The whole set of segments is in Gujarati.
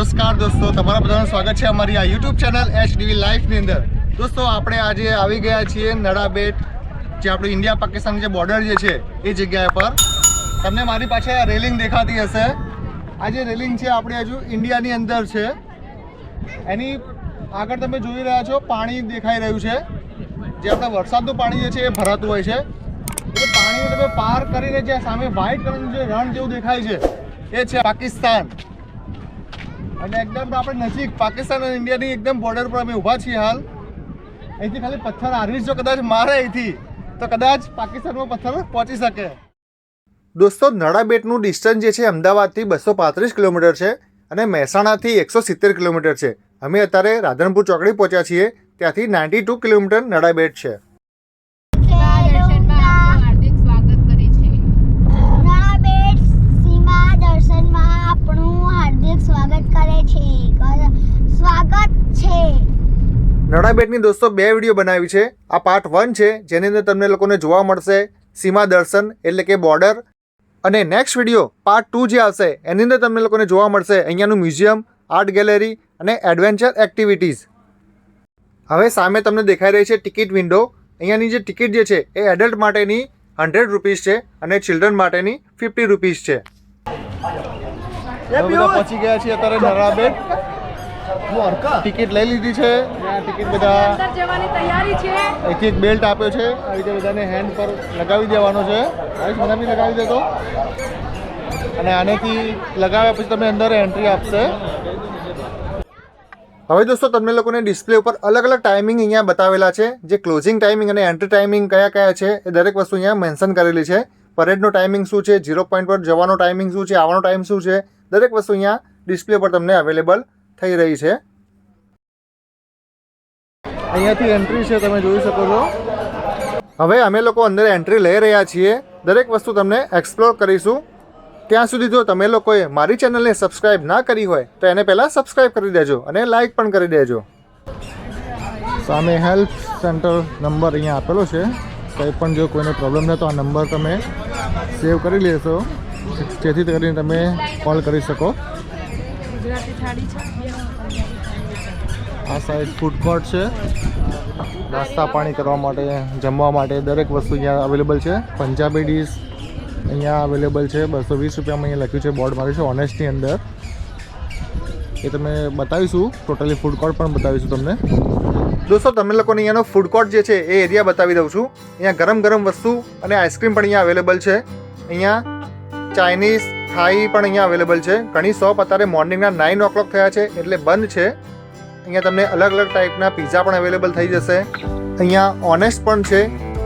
નમસ્કાર દોસ્તો, તમારા બધાનું સ્વાગત છે અમારી આ YouTube channel H D V લાઈફની અંદર. દોસ્તો, આપણે આજે આવી ગયા છીએ નડાબેટ, જે આપણું ઇન્ડિયા પાકિસ્તાન જે બોર્ડર જે છે, એ જગ્યા પર. તમને મારી પાસે આ રેલિંગ દેખાતી હશે. આ જે રેલિંગ છે, આપણે હજુ ઇન્ડિયાની અંદર છે. એની આગળ તમે જોઈ રહ્યા છો, પાણી દેખાઈ રહ્યું છે. જે આપણે વરસાદનું પાણી જે છે, એ ભરાતું હોય છે. એ પાણીને તમે પાર કરીને જે સામે વ્હાઇટ કલરનું જે રણ જેવું દેખાય છે, એ છે પાકિસ્તાન. અને એકદમ આપણે નજીક પાકિસ્તાન અને ઇન્ડિયાની એકદમ બોર્ડર પર અમે ઊભા છીએ હાલ. અહીંથી ખાલી પથ્થર આર્મી જો કદાચ મારે અહીંથી, તો કદાચ પાકિસ્તાનમાં પથ્થર પહોંચી શકે. દોસ્તો નડાબેટનું ડિસ્ટન્સ જે છે, અમદાવાદથી બસો પાંત્રીસ કિલોમીટર છે અને મહેસાણાથી એકસો સિત્તેર કિલોમીટર છે. અમે અત્યારે રાધનપુર ચોકડી પહોંચ્યા છીએ, ત્યાંથી નાઇન્ટી ટુ કિલોમીટર નડાબેટ છે દર્શનમાં આપનું હાર્દિક સ્વાગત કરે છે નળાબેટ સીમા દર્શનમાં આપણું હાર્દિક સ્વાગત કરે છે કર- સ્વાગત છે નડાબેટની દોસ્તો બે વીડિયો બનાવી છે. આ પાર્ટ વન છે જેની અંદર તમને લોકોને જોવા મળશે સીમા દર્શન એટલે કે બોર્ડર. અને નેક્સ્ટ વીડિયો પાર્ટ ટુ જે આવશે એની અંદર તમને લોકોને જોવા મળશે અહીંયાનું મ્યુઝિયમ આર્ટ ગેલેરી અને એડવેન્ચર એક્ટિવિટીઝ હવે સામે તમને દેખાઈ રહી છે ટિકિટ વિન્ડો અહીંયાની જે ટિકિટ જે છે એ એડલ્ટ માટેની હંડ્રેડ રૂપીઝ છે અને ચિલ્ડ્રન માટેની ફિફ્ટી રૂપીઝ છે. પહોંચી ગયા છીએ અત્યારે નડાબેટ. ટિકિટ લઈ લીધી છે. ટિકિટ બધા અંદર જવાની તૈયારી છે. એક એક બેલ્ટ આપ્યો છે. આ રીતે બધાને હેન્ડ પર લગાવી દેવાનો છે. આયુષ મને બી લગાવી દેતો અને આનેથી લગાવ્યા પછી તમે અંદર એન્ટ્રી આપશે. હવે દોસ્તો તમને લોકોને ડિસ્પ્લે ઉપર અલગ અલગ ટાઈમિંગ અહીંયા બતાવેલા છે. જે ક્લોઝિંગ ટાઈમિંગ અને એન્ટ્રી ટાઈમિંગ કયા કયા છે એ દરેક વસ્તુ અહીંયા મેન્શન કરેલી છે. પરેડનો ટાઈમિંગ શું છે ઝીરો પોઈન્ટ પર જવાનો ટાઈમિંગ શું છે આવવાનો ટાઈમ શું છે દરેક વસ્તુ અહીંયા ડિસ્પ્લે પર તમને અવેલેબલ થઈ રહી છે. અહીંયાથી એન્ટ્રી છે, તમે જોઈ શકો છો. હવે અમે લોકો અંદર એન્ટ્રી લઈ રહ્યા છીએ. દરેક વસ્તુ તમને એક્સપ્લોર કરીશું. ત્યાં સુધી જો તમે લોકોએ મારી ચેનલને સબસ્ક્રાઇબ ના કરી હોય, તો એને પહેલાં સબસ્ક્રાઇબ કરી દેજો અને લાઇક પણ કરી દેજો. સામે હેલ્પ સેન્ટર નંબર અહીંયા આપેલો છે. કંઈ પણ જો કોઈને પ્રોબ્લેમ થાય તો આ નંબર તમે સેવ કરી લેશો. જેથી કરીને તમે કોલ કરી શકો. ગુજરાતી થાળી છે. આ સાઈડ ફૂડ કોર્ટ છે. નાસ્તા પાણી કરવા માટે, જમવા માટે દરેક વસ્તુ અહીંયા અવેલેબલ છે. પંજાબી ડીશ અહીંયા અવેલેબલ છે. બસો વીસ રૂપિયામાં અહીંયા લખ્યું છે બોર્ડ માર્યું છે ઓનેસ્ટની અંદર. એ તમે બતાવીશું. ટોટલી ફૂડ કોર્ટ પણ બતાવીશું તમને. દોસ્તો, તમે લોકોને અહીંયાનો ફૂડ કોર્ટ જે છે, એ એરિયા બતાવી દઉં છું. અહીંયા ગરમ ગરમ વસ્તુ અને આઈસ્ક્રીમ પણ અહીંયા અવેલેબલ છે. અહીંયા ચાઇનીઝ થાઈ પણ અહીંયા અવેલેબલ છે. ઘણી શોપ અત્યારે મોર્નિંગના નાઇન ઓ ક્લોક થયા છે, એટલે બંધ છે. અહીંયા તમને અલગ અલગ ટાઈપના પિઝા પણ અવેલેબલ થઈ જશે. અહીંયા ઓનેસ્ટ પણ છે,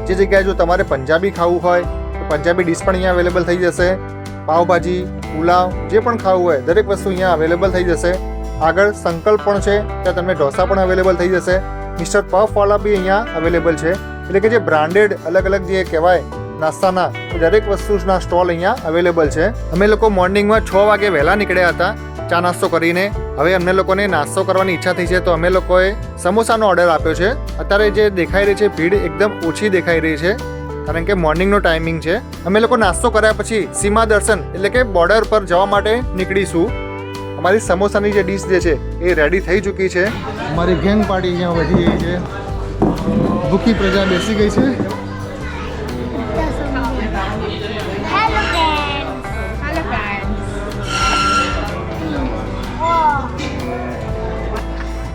જે જગ્યાએ જો તમારે પંજાબી ખાવું હોય, તો પંજાબી ડીશ પણ અહીંયા અવેલેબલ થઈ જશે. પાવભાજી, પુલાવ, જે પણ ખાવું હોય, દરેક વસ્તુ અહીંયા અવેલેબલ થઈ જશે. આગળ સંકલ્પ પણ છે, ત્યાં તમને ઢોસા પણ અવેલેબલ થઈ જશે. મિસ્ટર પફવાળા બી અહીંયા અવેલેબલ છે. એટલે કે જે બ્રાન્ડેડ અલગ અલગ જે કહેવાય નાસ્તાના દરેક વસ્તુના સ્ટોલ અહીંયા અવેલેબલ છે. અમે લોકો મોર્નિંગમાં છ વાગે વહેલા નીકળ્યા હતા. ચા નાસ્તો કરીને. હવે અમને લોકોને નાસ્તો કરવાની ઈચ્છા થઈ છે તો અમે લોકોએ સમોસાનો ઓર્ડર આપ્યો છે. અત્યારે જે દેખાઈ રહી છે, ભીડ એકદમ ઓછી દેખાઈ રહી છે. કારણ કે મોર્નિંગનો ટાઈમિંગ છે. અમે લોકો નાસ્તો કર્યા પછી સીમા દર્શન એટલે કે બોર્ડર પર જવા માટે નીકળીશું. અમારી સમોસાની જે ડીશ જે છે, એ રેડી થઈ ચૂકી છે. અમારી ગેંગ પાર્ટી અહીંયા વધી ગઈ છે. ભૂખી પ્રજા બેસી ગઈ છે.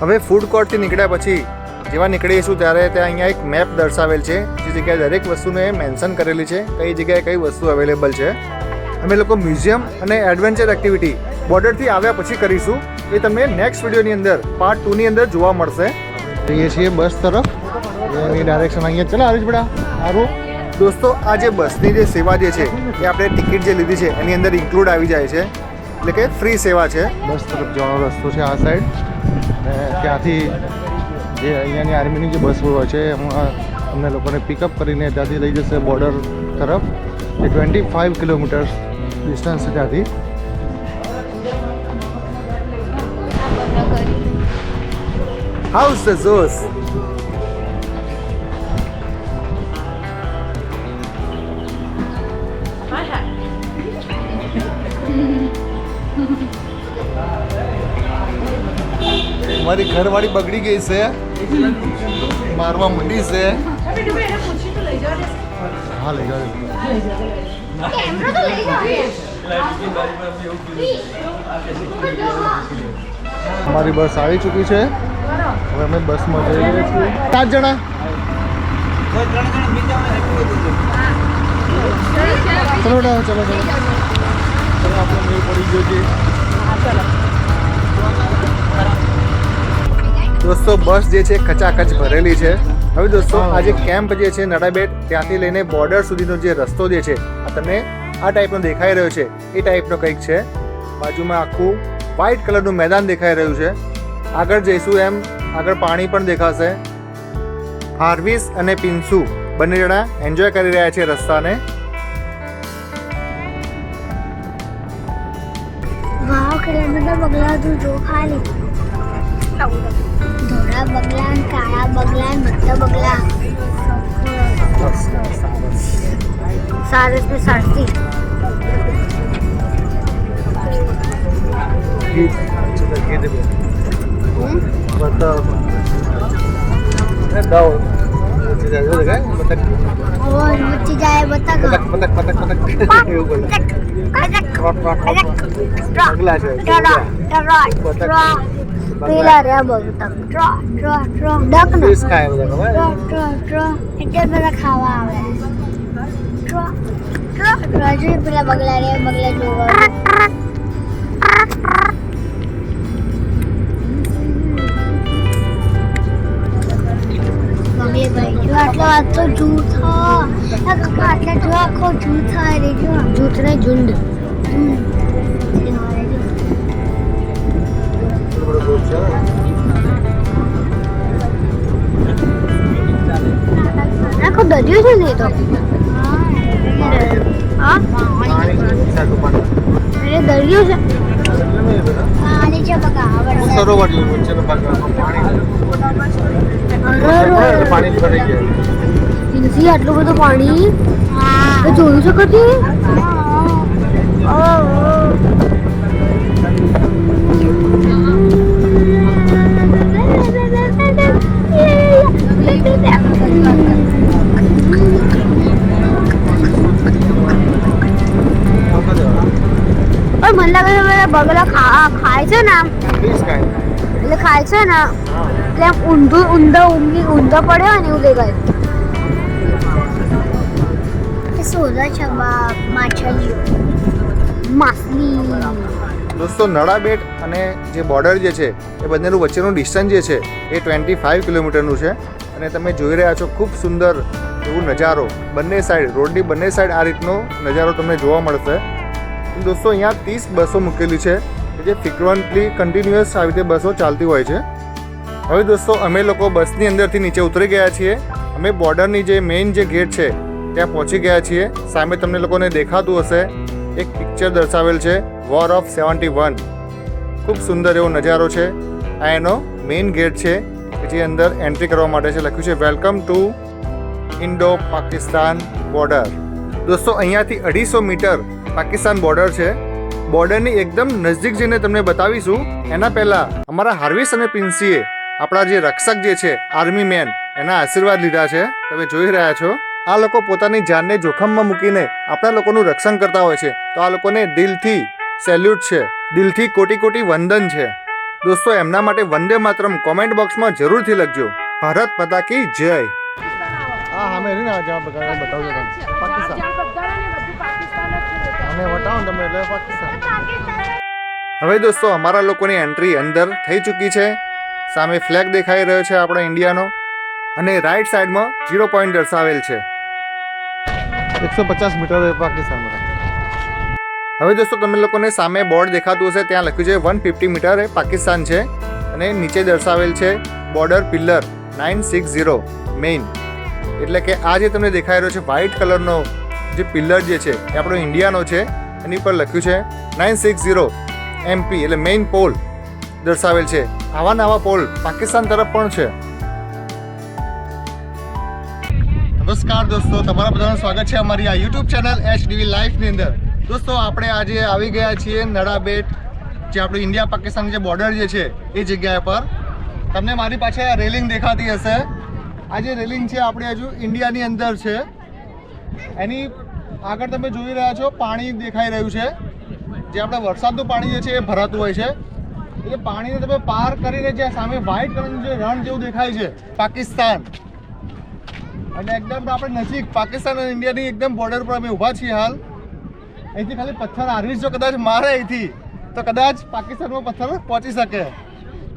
હવે ફૂડ કોર્ટથી નીકળ્યા પછી જેવા નીકળીશું ત્યારે ત્યાં અહીંયા એક મેપ દર્શાવેલ છે, જે જગ્યાએ દરેક વસ્તુને મેન્શન કરેલી છે, કઈ જગ્યાએ કઈ વસ્તુ અવેલેબલ છે. અમે લોકો મ્યુઝિયમ અને એડવેન્ચર એક્ટિવિટી બોર્ડરથી આવ્યા પછી કરીશું. એ તમને નેક્સ્ટ વિડીયોની અંદર પાર્ટ ટુની અંદર જોવા મળશે. જઈએ છીએ બસ તરફ. એની ડાયરેક્શન અહીંયા ચલા જ બેટા. સારું. દોસ્તો, આ જે બસની જે સેવા જે છે, એ આપણે ટિકિટ જે લીધી છે, એની અંદર ઇન્ક્લુડ આવી જાય છે. એટલે કે ફ્રી સેવા છે. બસ તરફ જવાનો રસ્તો છે આ સાઈડ અને ત્યાંથી જે અહીંયાની આર્મીની જે બસ હોય છે એમાં અમને લોકોને પિકઅપ કરીને ત્યાંથી લઈ જશે બોર્ડર તરફ. એ ટ્વેન્ટી ફાઇવ કિલોમીટર્સ ડિસ્ટન્સ છે ત્યાંથી. હાઉસ ઝોસ અમારી ઘરવાળી બગડી ગઈ છે. મારવા મંડી છે. હા, લઈ જાવ અમારી બસ આવી ચૂકી છે. હવે અમે બસમાં જઈ રહ્યા છીએ. સાત જણા. ચલો ચલો ચલો. ચલો, આપણે મેળ પડી ગયો છે. દોસ્તો બસ જે છે ખચાખચ ભરેલી છે. હવે દોસ્તો આ જે કેમ્પ જે છે નડાબેટ ત્યાંથી લઈને બોર્ડર સુધીનો જે રસ્તો જે છે આ તમને આ ટાઈપનો દેખાઈ રહ્યો છે. એ ટાઈપનો કંઈક છે. બાજુમાં આખું વ્હાઈટ કલરનું મેદાન દેખાઈ રહ્યું છે. આગળ જઈશું એમ આગળ પાણી પણ દેખાશે. હાર્વિસ અને પિન્સુ બંને જણા એન્જોય કરી રહ્યા છે રસ્તાને. વાવ કેટલા બધા બગલા તું જો ખાલી. ધોળા બગલા ને કાળા બગલા ને બધા બગલા સારસ ને સારસી ઓર મચી જાય બતક પેલા રે બગતક ટ્રો ટ્રો ટ્રો ડક ને. ટ્રો ટ્રો ટ્રો એટલે બધા ખાવા આવે. ટ્રો ટ્રો ટ્રો જો પેલા બગલા રે બગલા જોવા મમ્મી ભાઈ જો આટલો આટલો જૂથો આટલા જો આખો જૂથ રે જો. જૂથ ને ઝુંડ આખો દરિયો છે ને તો. દરિયો છે પાણી છે. બકા સરોવર જેવું વચ્ચેનો પાણી પાણી ભરાઈ ગયા. આટલું બધું પાણી? એ જોયું છે કદી ખા ખાય છે ને આમ. એટલે ખાય છે ને એટલે આમ ઊંધું ઊંધો ઊંઘી ઊંધો પડ્યો ને એવું દેખાય સોદા છે માછલીઓ? માછલી. દોસ્તો નળાબેટ અને જે બોર્ડર જે છે એ બંનેનું વચ્ચેનું ડિસ્ટન્સ જે છે એ ટ્વેન્ટી ફાઇવ કિલોમીટરનું છે. અને તમે જોઈ રહ્યા છો ખૂબ સુંદર એવું નજારો. બંને સાઈડ રોડની બંને સાઈડ આ રીતનો નજારો તમને જોવા મળશે. દોસ્તો અહીંયા ત્રીસ બસો મૂકેલી છે. કે જે ફ્રિકવન્ટલી કન્ટિન્યુઅસ આવી રીતે બસો ચાલતી હોય છે. હવે દોસ્તો, અમે લોકો બસની અંદરથી નીચે ઉતરી ગયા છીએ. અમે બોર્ડરની જે મેઇન જે ગેટ છે, ત્યાં પહોંચી ગયા છીએ. સામે તમને લોકોને દેખાતું હશે, એક પિક્ચર દર્શાવેલ છે વોર ઓફ સેવન્ટી વન ખૂબ સુંદર એવો નજારો છે. આ એનો મેઇન ગેટ છે જે અંદર એન્ટ્રી કરવા માટે છે, લખ્યું છે welcome to Indo Pakistan border દોસ્તો, અહીંયાથી અઢીસો મીટર પાકિસ્તાન બોર્ડર છે. બોર્ડરની એકદમ નજીક જઈને તમને બતાવીશું. એના પહેલાં અમારા હાર્વિસ અને પિન્સીએ આપણા જે રક્ષક જે છે આર્મી મેન એના આશીર્વાદ લીધા છે. તમે જોઈ રહ્યા છો આ લોકો પોતાની જાનને જોખમમાં મૂકીને આપણા લોકોનું રક્ષણ કરતા હોય છે. તો આ લોકોને દિલથી સેલ્યુટ છે દિલથી કોટી કોટી વંદન છે. દોસ્તો એમના માટે વંદે માતરમ કોમેન્ટ બોક્સમાં જરૂરથી લખજો. ભારત પતાકી કી જય. હા હા મેં બતાવજો પાકિસ્તાન અને વટાવો તમે એટલે પાકિસ્તાન. હવે દોસ્તો અમારા લોકોની એન્ટ્રી અંદર થઈ ચૂકી છે. સામે ફ્લેગ દેખાઈ રહ્યો છે આપણા ઇન્ડિયાનો. અને રાઈટ સાઈડમાં ઝીરો પોઈન્ટ દર્શાવેલ છે. એકસો પચાસ મીટર પાકિસ્તાન હવે દોસ્તો તમે લોકોને સામે બોર્ડ દેખાતું હશે ત્યાં લખ્યું છે વન ફિફ્ટી મીટર એ પાકિસ્તાન છે. અને નીચે દર્શાવેલ છે border pillar nine six zero main એટલે કે આ જે તમને દેખાઈ રહ્યો છે વ્હાઇટ કલરનો જે પિલ્લર જે છે, એ આપણો ઇન્ડિયાનો છે, એની પર લખ્યું છે નાઇન સિક્સ ઝીરો એમપી એટલે મેઇન પોલ દર્શાવેલ છે. આવા નવા પોલ પાકિસ્તાન તરફ પણ છે. નમસ્કાર દોસ્તો, તમારા બધાનું સ્વાગત છે અમારી આ YouTube channel H D V લાઈફની અંદર. દોસ્તો, આપણે આજે આવી ગયા છીએ નડાબેટ, જે આપણું ઇન્ડિયા પાકિસ્તાન જે બોર્ડર જે છે, એ જગ્યા પર. તમને મારી પાછળ રેલિંગ દેખાતી હશે. આ જે રેલિંગ છે, આપણે હજુ ઇન્ડિયાની અંદર છે. એની આગળ તમે જોઈ રહ્યા છો, પાણી દેખાઈ રહ્યું છે. જે આપણે વરસાદનું પાણી જે છે એ ભરાતું હોય છે. એ પાણીને તમે પાર કરીને જે સામે વ્હાઈટ કલરનું જે રણ જેવું દેખાય છે, પાકિસ્તાન. અને એકદમ આપણે નજીક પાકિસ્તાન અને ઇન્ડિયાની એકદમ બોર્ડર પર અમે ઊભા છીએ હાલ. અહીંથી ખાલી પથ્થર આરવીશ જો કદાચ મારે અહીંથી, તો કદાચ પાકિસ્તાનમાં પથ્થર પહોંચી શકે.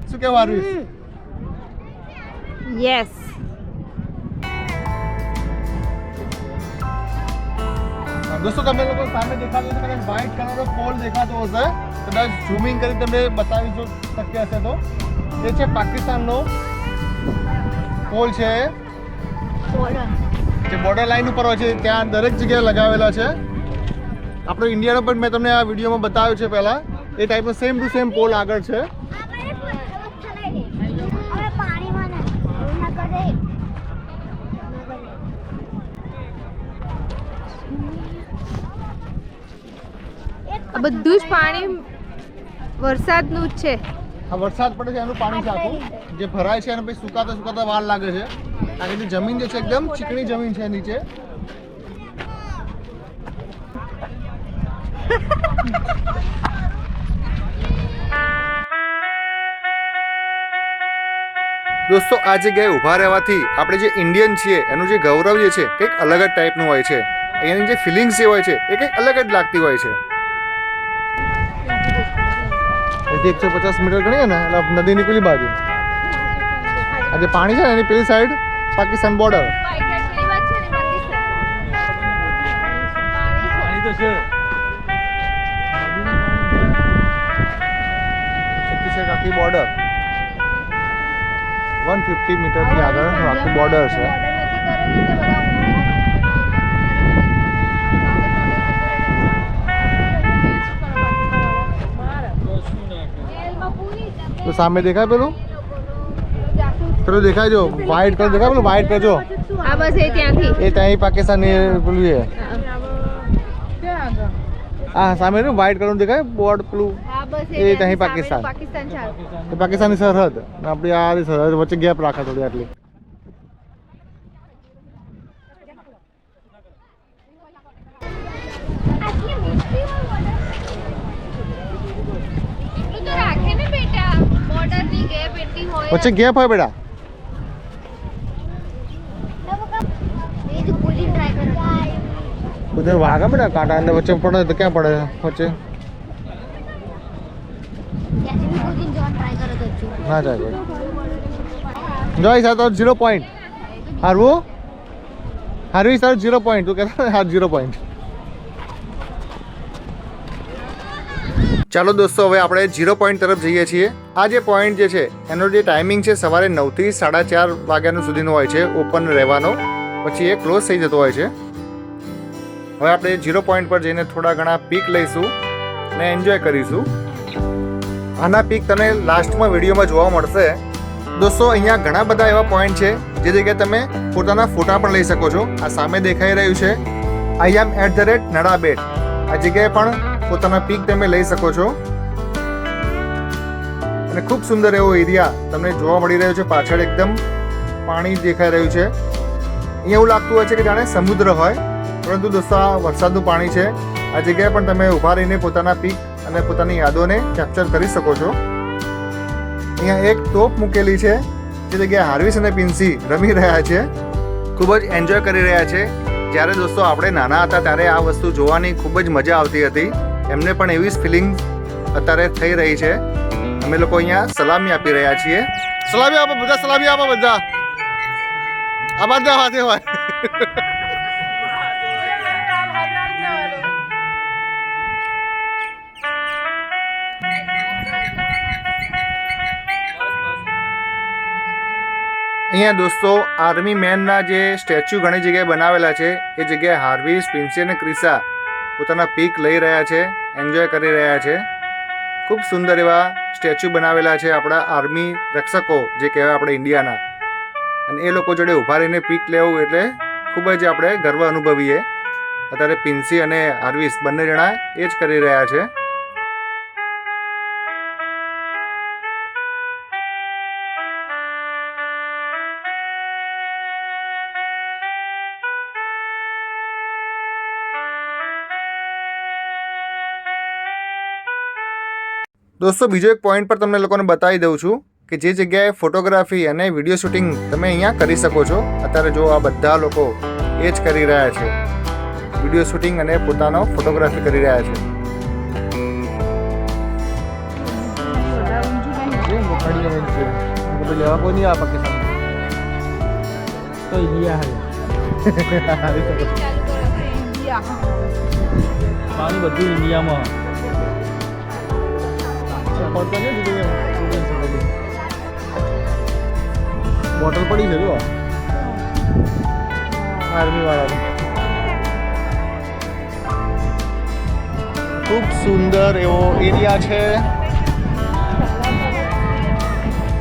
શું કહેવું આરવીશ? યસ દોસ્તો, તમે લોકો સામે દેખાતો હશે કદાચ વ્હાઇટ કલરનો પોલ દેખાતો હશે. કદાચ ઝૂમિંગ કરી તમે બતાવી જો શક્ય હશે તો. એ છે પાકિસ્તાનનો પોલ છે. જે બોર્ડર લાઈન ઉપર હોય છે, ત્યાં દરેક જગ્યાએ લગાવેલા છે. આપણો ઇન્ડિયાનો પણ મેં તમને આ વિડીયોમાં બતાવ્યો છે પહેલાં. એ ટાઈપનો સેમ ટુ સેમ પોલ આગળ છે હવે પાણીમાં ના ના કરે આ બધું જ પાણી વરસાદનું જ છે. આ વરસાદ પડે છે એનું પાણી છે આખું જે ભરાય છે અને પછી સુકાતા સુકાતા વાર લાગે છે. કારણ કે જમીન જે છે એકદમ ચીકણી જમીન છે નીચે. દોસ્તો આ જગ્યાએ ઊભા રહેવાથી આપણે જે ઇન્ડિયન છીએ એનું જે ગૌરવ જે છે કંઈક અલગ જ ટાઈપનું હોય છે. અહીંયાની જે ફિલિંગ્સ જે હોય છે એ કંઈક અલગ જ લાગતી હોય છે. અહીંથી એકસો પચાસ મીટર ગણીએ ને એટલે નદીની પેલી બાજુ. આ જે પાણી છે ને એની પેલી સાઈડ પાકિસ્તાન બોર્ડર છત્તીસગઢ આખી બોર્ડર વન ફિફ્ટી મીટરથી આગળ આખું બોર્ડર છે. તો સામે દેખાય પેલું પેલું દેખાય જો વ્હાઈટ કલર દેખાય પેલું વ્હાઈટ કલર જો આ બસ એ ત્યાંથી એ ત્યાં પાકિસ્તાની પેલું છે હા સામે રહ્યું વ્હાઈટ કલરનું દેખાય બોર્ડ પેલું એ ત્યાં પાકિસ્તાન. પાકિસ્તાન પાકિસ્તાની સરહદ આપણી આ સરહદ વચ્ચે ગેપ રાખે થોડી આટલી મુશ્કેલ એટલું તો રાખે ને બેટા બોર્ડરની ગેપ એટલી હોય વચ્ચે ગેપ હોય બધા બેડા ઉધર વાગા બેટા કાંટા અંદર વચ્ચે પડે તો ક્યાં પડે વચ્ચે? ના જાય જોઈ સાહેબ, તો ઝીરો પોઈન્ટ હારવું? હારવી સર ઝીરો પોઈન્ટ તું કહેતા હાર ઝીરો પોઈન્ટ ચાલો દોસ્તો, હવે આપણે ઝીરો પોઈન્ટ તરફ જઈએ છીએ. આ જે પોઈન્ટ જે છે, એનો જે ટાઈમિંગ છે, સવારે નવથી સાડા ચાર વાગ્યાનું સુધીનો હોય છે ઓપન રહેવાનો. પછી એ ક્લોઝ થઈ જતો હોય છે. હવે આપણે ઝીરો પોઈન્ટ પર જઈને થોડા ઘણા પીક લઈશું અને એન્જોય કરીશું. આના પીક તમને લાસ્ટમાં વિડીયોમાં જોવા મળશે. દોસ્તો, અહીંયા ઘણા બધા એવા પોઈન્ટ છે, જે જગ્યાએ તમે પોતાના ફોટા પણ લઈ શકો છો. આ સામે દેખાઈ રહ્યું છે. I am at the rate Nadabet આ જગ્યાએ પણ પોતાના પીક તમે લઈ શકો છો. અને ખૂબ સુંદર એવો એરિયા તમને જોવા મળી રહ્યો છે પાછળ એકદમ પાણી દેખાઈ રહ્યું છે. અહીંયા એવું લાગતું હોય છે કે જાણે સમુદ્ર હોય, પરંતુ દોસ્તો આ વરસાદનું પાણી છે. આ જગ્યાએ પણ તમે ઊભા રહીને પોતાના પીક અને પોતાની યાદોને કેપ્ચર કરી શકો છો. અહીંયા એક તોપ મૂકેલી છે, જે જગ્યાએ હાર્વિસ અને પિન્સી રમી રહ્યા છે. ખૂબ જ એન્જોય કરી રહ્યા છે. જ્યારે દોસ્તો આપણે નાના હતા ત્યારે આ વસ્તુ જોવાની ખૂબ જ મજા આવતી હતી. એમને પણ એવી જ ફિલિંગ અત્યારે થઈ રહી છે. અમે લોકો અહીંયા સલામી આપી રહ્યા છીએ. સલામી આપો બધા સલામી આપો બધા. આ બધા હાથે હોય. અહીંયા દોસ્તો આર્મી મેનના જે સ્ટેચ્યુ ઘણી જગ્યાએ બનાવેલા છે એ જગ્યાએ હાર્વિસ પિન્સી અને ક્રિસા પોતાના પીક લઈ રહ્યા છે એન્જોય કરી રહ્યા છે. ખૂબ સુંદર એવા સ્ટેચ્યુ બનાવેલા છે આપણા આર્મી રક્ષકો, જે કહેવાય આપણે ઇન્ડિયાના. અને એ લોકો જોડે ઊભા રહીને પીક લેવું એટલે ખૂબ જ આપણે ગર્વ અનુભવીએ. અત્યારે પિન્સી અને હાર્વિસ બંને જણા એ જ કરી રહ્યા છે. દોસ્તો બીજો એક પોઈન્ટ પર તમને લોકોને બતાવી દઉં છું કે જે જગ્યાએ ફોટોગ્રાફી અને વીડિયો શૂટિંગ તમે અહીંયા કરી શકો છો અત્યારે જો આ બધા લોકો એ જ કરી રહ્યા છે. વીડિયો શૂટિંગ અને પોતાનો ફોટોગ્રાફી કરી રહ્યા છે. પાણી બધું ઇન્ડિયામાં. બોટલ પડી છે જો. આર્મી વાળા ખૂબ સુંદર એવો એરિયા છે.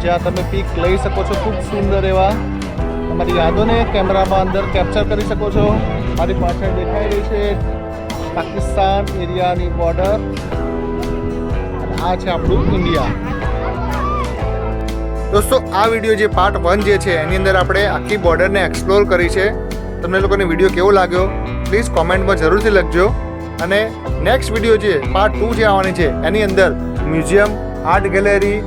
જ્યાં તમે પીક લઈ શકો છો. ખૂબ સુંદર એવા. તમારી યાદોને કેમેરામાં અંદર કેપ્ચર કરી શકો છો. મારી પાછળ દેખાઈ રહી છે પાકિસ્તાન એરિયાની બોર્ડર. આ છે આપણું ઇન્ડિયા. દોસ્તો, આ વીડિયો જે પાર્ટ વન જે છે, એની અંદર આપણે આખી બોર્ડરને એક્સપ્લોર કરી છે. તમને લોકોને વીડિયો કેવો લાગ્યો પ્લીઝ કોમેન્ટમાં જરૂરથી લખજો. અને નેક્સ્ટ વીડિયો જે પાર્ટ ટુ જે આવવાની છે, એની અંદર મ્યુઝિયમ આર્ટ ગેલેરી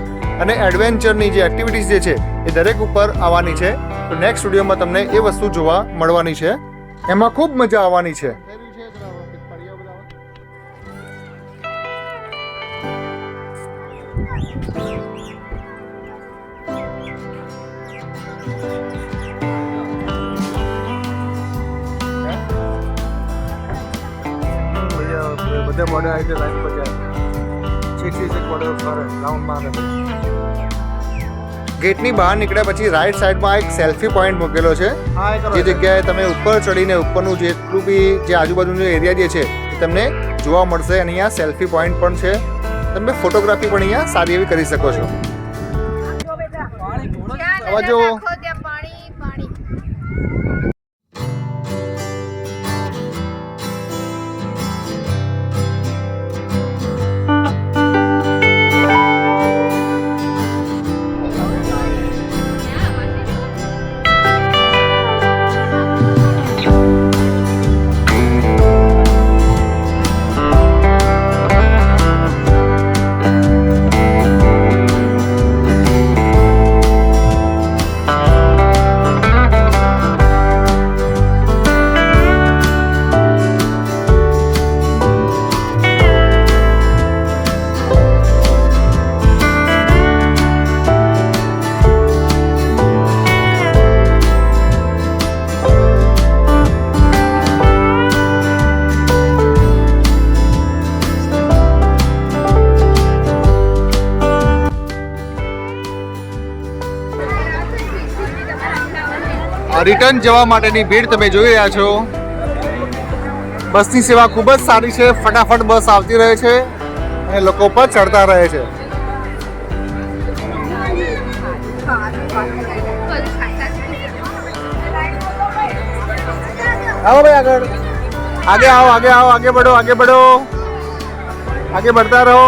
અને એડવેન્ચરની જે એક્ટિવિટીઝ જે છે, એ દરેક ઉપર આવવાની છે. તો નેક્સ્ટ વિડીયોમાં તમને એ વસ્તુ જોવા મળવાની છે. એમાં ખૂબ મજા આવવાની છે. બધા બોર્ડર આવી રીતે લાઈન પર જાય. છેક છેક છેક બોર્ડર પર રાઉન્ડ મારે ગેટની બહાર નીકળ્યા પછી રાઈટ સાઈડમાં એક સેલ્ફી પોઈન્ટ મૂકેલો છે. જે જગ્યાએ તમે ઉપર ચડીને ઉપરનું જેટલું બી જે આજુબાજુનું એરિયા જે છે એ તમને જોવા મળશે. અને અહીંયા સેલ્ફી પોઈન્ટ પણ છે. તમે ફોટોગ્રાફી પણ અહીંયા સારી એવી કરી શકો છો. આવા રિટર્ન જવા માટેની ભીડ તમે જોઈ રહ્યા છો. બસની સેવા ખૂબ જ સારી છે. ફટાફટ બસ આવતી રહે છે અને લોકો પર ચડતા રહે છે. આવો ભાઈ આગળ. આગે આવો આગે આવો, આગે બઢો આગે બઢો. આગે બઢતા રહો.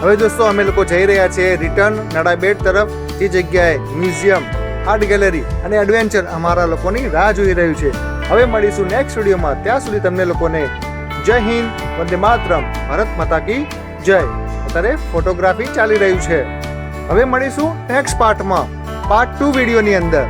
હવે દોસ્તો અમે લોકો જઈ રહ્યા છીએ રિટર્ન નડાબેટ તરફ. જે જગ્યાએ મ્યુઝિયમ, આર્ટ ગેલેરી અને એડવેન્ચર અમારા લોકોની રાહ જોઈ રહ્યું છે. હવે મળીશું નેક્સ્ટ વિડીયોમાં ત્યાં સુધી તમને લોકોને જય હિન્દ, વંદે માતરમ, ભારત માતા કી જય. અત્યારે ફોટોગ્રાફી ચાલી રહ્યું છે. હવે મળીશું નેક્સ્ટ પાર્ટમાં પાર્ટ ટુ વિડીયોની અંદર.